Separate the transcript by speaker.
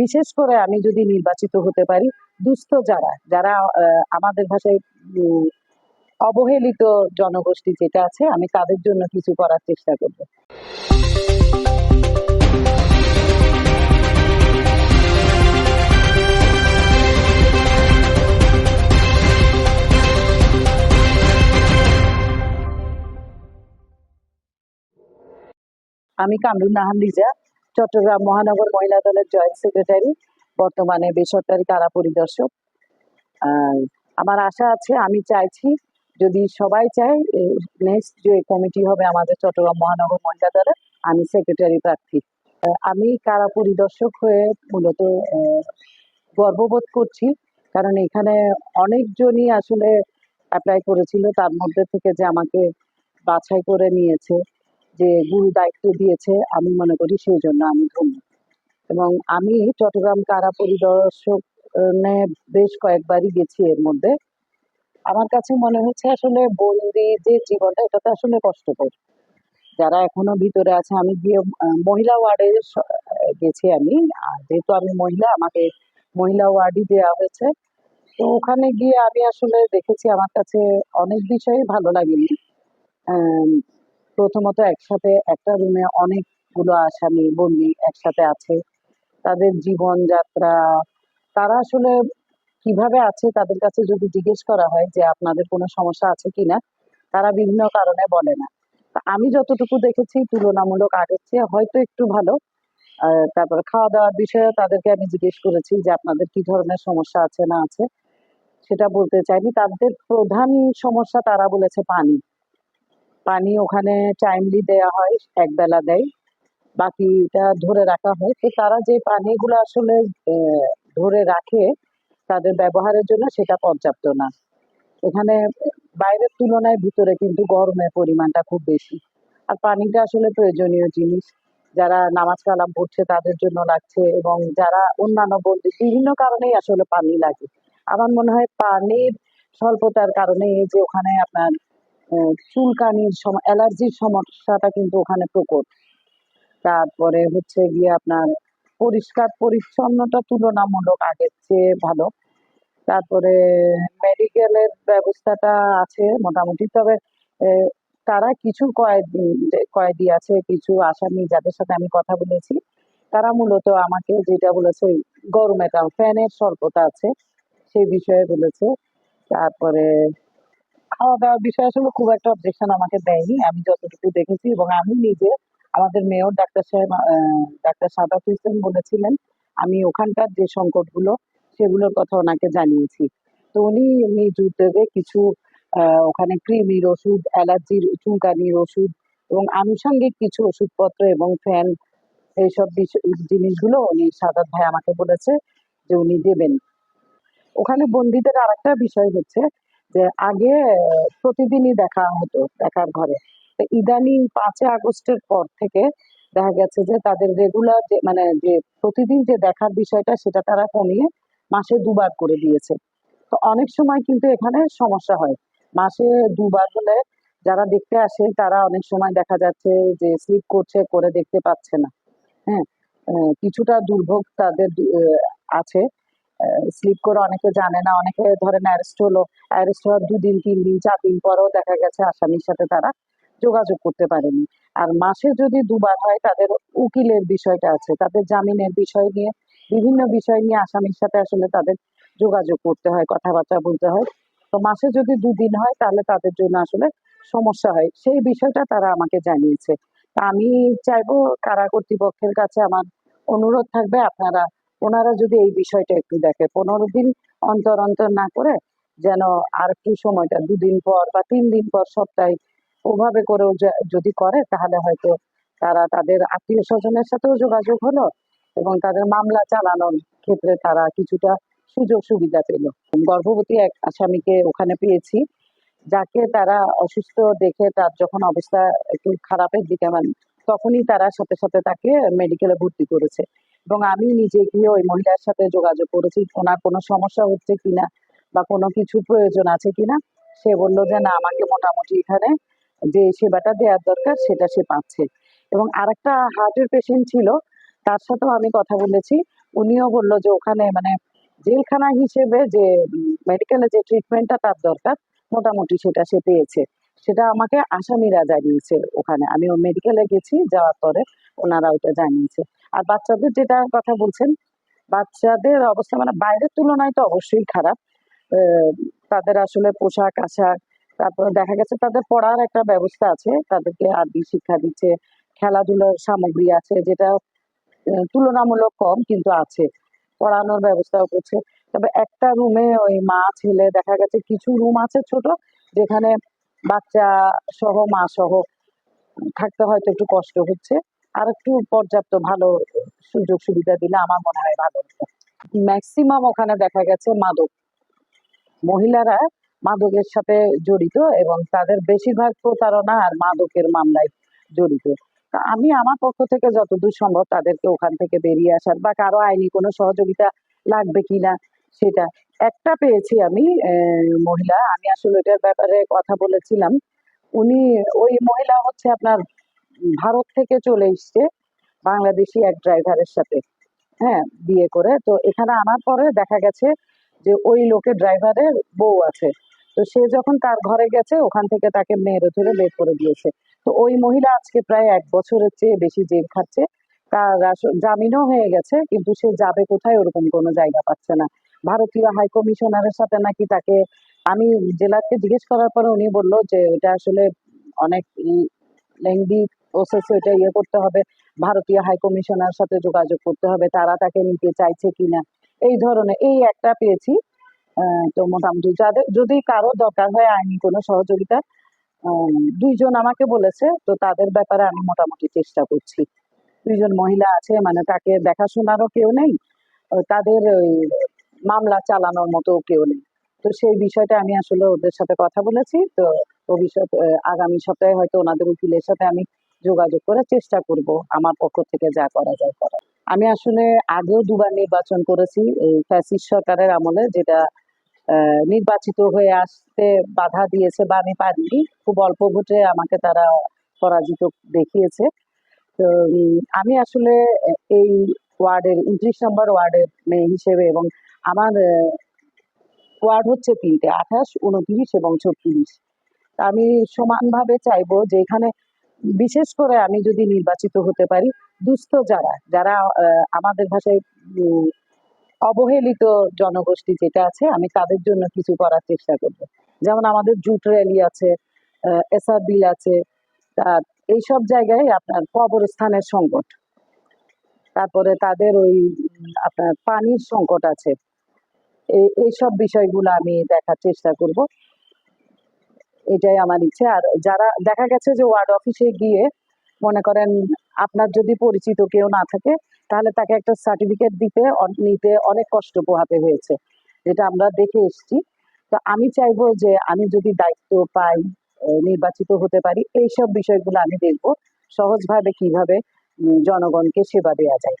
Speaker 1: বিশেষ করে আমি যদি নির্বাচিত হতে পারি, দুস্থ যারা যারা আমাদের ভাষায় অবহেলিত জনগোষ্ঠী যেটা আছে, আমি তাদের জন্য কিছু করার চেষ্টা করব। আমি কামরুন নাহান লিজা। চট্টগ্রাম মহানগর মহিলা দলের জয়েন্ট সেক্রেটারি, বর্তমানে বেসরকারি কারা পরিদর্শক। আমার আশা আছে, আমি চাইছি যদি সবাই চায় নেক্সট যে কমিটি হবে আমাদের চট্টগ্রাম মহানগর মহিলা দলের, আমি সেক্রেটারি প্রার্থী। আমি কারা পরিদর্শক হয়ে মূলত গর্ববোধ করছি, কারণ এখানে অনেকজনই আসলে অ্যাপ্লাই করেছিল, তার মধ্যে থেকে যে আমাকে বাছাই করে নিয়েছে। যে গুরু দায়িত্ব দিয়েছে, আমি মনে করি সেই জন্য আমি ধন্য। এবং আমি চট্টগ্রাম কারা পরিদর্শক বেশ কয়েকবারই গেছি এর মধ্যে। আমার কাছে মনে হচ্ছে আসলে বন্দি যে জীবনটা এটা তো আসলে কষ্টকর। যারা এখনও ভিতরে আছে, আমি গিয়ে মহিলা ওয়ার্ডে গেছি আমি। যেহেতু আমি মহিলা, আমাকে মহিলা ওয়ার্ডই দেওয়া হয়েছে। তো ওখানে গিয়ে আমি আসলে দেখেছি, আমার কাছে অনেক বিষয়ই ভালো লাগেনি। প্রথমত একসাথে, একটা রুমে অনেকগুলো আসামি, বন্দি একসাথে আছে। তাদের জীবনযাত্রা, তারা আসলে কীভাবে আছে তাদের কাছে যদি জিজ্ঞেস করা হয় যে আপনাদের কোনো সমস্যা আছে কিনা, তারা বিভিন্ন কারণে বলে না। আমি যতটুকু দেখেছি তুলনামূলক আগের চেয়ে হয়তো একটু ভালো। তারপরে খাওয়া দাওয়ার বিষয়ে তাদেরকে আমি জিজ্ঞেস করেছি যে আপনাদের কি ধরনের সমস্যা আছে না আছে, সেটা বলতে চাইনি। তাদের প্রধান সমস্যা তারা বলেছে পানি। পানি ওখানে টাইমলি দেয়া হয় এক বেলা দেয়। বাকিটা ধরে রাখা হয়। তো তারা যে পানিগুলো আসলে ধরে রাখে তাদের ব্যবহারের জন্য সেটা পর্যাপ্ত না। এখানে বাইরের তুলনায় ভিতরে কিন্তু গরমের পরিমাণটা খুব বেশি। আর পানিটা আসলে প্রয়োজনীয় জিনিস। যারা নামাজ কালাম পড়ছে তাদের জন্য লাগছে এবং যারা অন্যান্য বলতে বিভিন্ন কারণেই আসলে পানি লাগে। আমার মনে হয় পানির স্বল্পতার কারণে এই যে ওখানে আপনার চুলকানির সময় অ্যালার্জির সমস্যাটা কিন্তু ওখানে প্রকট। তারপরে হচ্ছে গিয়ে আপনার পরিষ্কার পরিচ্ছন্নতা তুলনামূলক আগের চেয়ে ভালো। তারপরে মেডিকেলের ব্যবস্থাটা আছে মোটামুটি, তবে তারা কিছু কয়েদি কয়েদি আছে, কিছু আসামি যাদের সাথে আমি কথা বলেছি। তারা মূলত আমাকে যেটা বলেছে, ওই গরমেটা ফ্যানের স্বল্পতা আছে, সেই বিষয়ে বলেছে। তারপরে খাওয়া দাওয়ার বিষয়ে আসলে খুব একটা অবজেকশন আমাকে দেয়নি। আমি যতটুকু দেখেছি এবং আমি নিজে আমাদের মেয়র ডাক্তার সাহেব ডাক্তার সাদাত হোসেন বলেছিলেন, আমি ওখানকার যে সংকটগুলো সেগুলোর কথা ওনাকে জানিয়েছি। তো উনি নিজ উদ্যোগে কিছু ওখানে কৃমির ওষুধ, অ্যালার্জির, চুলকানির ওষুধ এবং আনুষঙ্গিক কিছু ওষুধপত্র এবং ফ্যান এইসব জিনিসগুলো উনি সাদাত ভাই আমাকে বলেছে যে উনি দেবেন। ওখানে বন্দীদের আরেকটা বিষয় হচ্ছে যে আগে প্রতিদিনই দেখা হতো দেখার ঘরে। তো ইদানিং পাঁচই আগস্টের পর থেকে দেখা গেছে যে তাদের রেগুলার মানে যে প্রতিদিন যে দেখার বিষয়টা সেটা তারা কমিয়ে মাসে দুবার করে দিয়েছে। তো অনেক সময় কিন্তু এখানে সমস্যা হয়। মাসে দুবার হলে যারা দেখতে আসে তারা অনেক সময় দেখা যাচ্ছে যে স্লিপ করছে, করে দেখতে পাচ্ছে না। হ্যাঁ কিছুটা দুর্ভোগ তাদের আছে। স্লিপ করে অনেকে জানে না, অনেকে ধরেন অ্যারেস্ট হলো অ্যারেস্ট হওয়ার দুদিন তিন দিন চার দিন পরেও দেখা গেছে আসামির সাথে তারা যোগাযোগ করতে পারেনি। আর মাসে যদি দুবার হয়, তাদের উকিলের বিষয়টা আছে, তাদের জামিনের বিষয় নিয়ে, বিভিন্ন বিষয় নিয়ে আসামির সাথে আসলে তাদের যোগাযোগ করতে হয়, কথাবার্তা বলতে হয়। তো মাসে যদি দুদিন হয়, তাহলে তাদের জন্য আসলে সমস্যা হয়। সেই বিষয়টা তারা আমাকে জানিয়েছে। তা আমি চাইব কারা কর্তৃপক্ষের কাছে আমার অনুরোধ থাকবে, আপনারা ওনারা যদি এই বিষয়টা একটু দেখে, পনেরো দিন অন্তর অন্তর না করে যেন আর একটু সময়টা, দুদিন পর বা তিন দিন পর সপ্তাহে ওভাবে করেও যদি করে, তাহলে হয়তো তারা তাদের আত্মীয় স্বজনের সাথেও যোগাযোগ হলো এবং তাদের মামলা চালানোর ক্ষেত্রে তারা কিছুটা সুযোগ সুবিধা পেল। গর্ভবতী এক আসামিকে ওখানে পেয়েছি, যাকে তারা অসুস্থ দেখে তার যখন অবস্থা একটু খারাপের দিকে মানে তখনই তারা সাথে সাথে তাকে মেডিকেলে ভর্তি করেছে। এবং আমি নিজে গিয়ে ওই মহিলার সাথে যোগাযোগ করেছি ওনার কোনো সমস্যা হচ্ছে কিনা বা কোনো কিছু প্রয়োজন আছে কিনা? সে বলল যে, না, আমাকে মোটামুটি এখানে যে সেবাটা দেওয়ার দরকার, সেটা সে পাচ্ছে। এবং আরেকটা হার্টের পেশেন্ট ছিল, তার সাথেও আমি কথা বলেছি। উনিও বলল যে, ওখানে মানে জেলখানা হিসেবে যে মেডিকেলে যে ট্রিটমেন্টটা তার দরকার, মোটামুটি সেটা সে পেয়েছে। সেটা আমাকে আসামিরা জানিয়েছে ওখানে। আমি মেডিকেলে গেছি, যাওয়ার পরে ওনারা ওটা জানিয়েছে। আর বাচ্চাদের যেটা কথা বলছেন, বাচ্চাদের অবস্থা মানে বাইরের তুলনায় তো অবশ্যই খারাপ। তাদের আসলে পোশাক, আশাক, তারপরে দেখা গেছে তাদের পড়ার একটা ব্যবস্থা আছে, তাদেরকে আরবি শিক্ষা দিচ্ছে, খেলাধুলার সামগ্রী আছে, যেটা তুলনামূলক কম কিন্তু আছে। পড়ানোর ব্যবস্থাও করছে। তবে একটা রুমে ওই মা, ছেলে, দেখা গেছে কিছু রুম আছে ছোট, যেখানে বাচ্চা সহ, মা সহ থাকতে হয়তো একটু কষ্ট হচ্ছে। আর একটু পর্যাপ্ত ভালো সুযোগ সুবিধা দিলে আমার মনে হয় ভালো ম্যাক্সিমাম ওখানে দেখা গেছে মাদক। মহিলারা মাদকের সাথে জড়িত এবং তাদের বেশিরভাগ প্রতারণা আর মাদকের মামলায় জড়িত। আমি আমার পক্ষ থেকে যতদূর সম্ভব তাদেরকে ওখান থেকে বেরিয়ে আসার বা কারও আইনি কোনো সহযোগিতা লাগবে কিনা সেটা একটা পেয়েছি আমি মহিলা। আমি আসলে এটার ব্যাপারে কথা বলেছিলাম। উনি, ওই মহিলা হচ্ছে আপনার ভারত থেকে চলে এসছে বাংলাদেশি এক ড্রাইভারের সাথে হ্যাঁ বিয়ে করে। তো এখানে আনার পরে দেখা গেছে যে ওই লোকের ড্রাইভারের বউ আছে। তো সে যখন তার ঘরে গেছে, ওখান থেকে তাকে মেরে ধরে বের করে দিয়েছে। তো ওই মহিলা আজকে প্রায় এক বছরের চেয়ে বেশি জেল খাচ্ছে। তার জামিনও হয়ে গেছে, কিন্তু সে যাবে কোথায় ওরকম কোনো জায়গা পাচ্ছে না। ভারতীয় হাই কমিশনারের সাথে নাকি তাকে, আমি জেলারকে জিজ্ঞেস করার পরে উনি বলল যে এটা আসলে অনেক লেংদি প্রসেস এটা ইয়ে করতে হবে। ভারতীয় হাই কমিশনার সাথে যোগাযোগ করতে হবে, তারা তাকে নিতে চাইছে কিনা। এই ধরনের, এই একটা পেয়েছি। তো মোটামুটি যাদের, যদি কারও দরকার হয় আইনি কোনো সহযোগিতা দুইজন আমাকে বলেছে, তো তাদের ব্যাপারে আমি মোটামুটি চেষ্টা করছি। দুইজন মহিলা আছে মানে তাকে দেখাশোনারও কেউ নেই তাদের ওই মামলা চালানোর মতো কেউ নেই। তো সেই বিষয়টা আমি আসলে ওদের সাথে কথা বলেছি, তো ভবিষ্যৎ আগামী সপ্তাহে হয়তো ওনাদের উকিলের সাথে আমি যোগাযোগ করার চেষ্টা করব, আমার পক্ষ থেকে যা করা যায় করা আমি আসলে আগেও দুবার নির্বাচন করেছি, এই ফ্যাসিস সরকারের আমলে, যেটা নির্বাচিত হয়ে আসতে বাধা দিয়েছে বা আমি পারিনি, খুব অল্প ভোটে আমাকে তারা পরাজিত দেখিয়েছে। তো আমি আসলে এই ওয়ার্ডের, উনত্রিশ নম্বর ওয়ার্ডের মেয়ে হিসেবে এবং আমার ওয়ার্ড হচ্ছে তিনটে, আঠাশ, উনত্রিশ এবং ছত্রিশ। আমি সমানভাবে চাইব যে এখানে বিশেষ করে আমি যদি নির্বাচিত হতে পারি, দুস্থ যারা যারা আমাদের ভাষায় অবহেলিত জনগোষ্ঠী যেটা আছে, আমি তাদের জন্য কিছু করার চেষ্টা করব। যেমন আমাদের জুট র্যালি আছে এসআর বিল আছে এইসব জায়গায় আপনার কবরস্থানের সংকট। তারপরে তাদের ওই, আপনার পানির সংকট আছে। এই এইসব বিষয়গুলো আমি দেখার চেষ্টা করব। এটাই আমার ইচ্ছে। আর যারা, দেখা গেছে যে ওয়ার্ড অফিসে গিয়ে মনে করেন আপনার যদি পরিচিত কেউ না থাকে, তাহলে তাকে একটা সার্টিফিকেট দিতে নিতে অনেক কষ্ট পোহাতে হয়েছে, যেটা আমরা দেখে এসেছি। তো আমি চাইব যে আমি যদি দায়িত্ব পাই নির্বাচিত হতে পারি, এইসব বিষয়গুলো আমি দেখব সহজভাবে কীভাবে জনগণকে সেবা দেওয়া যায়।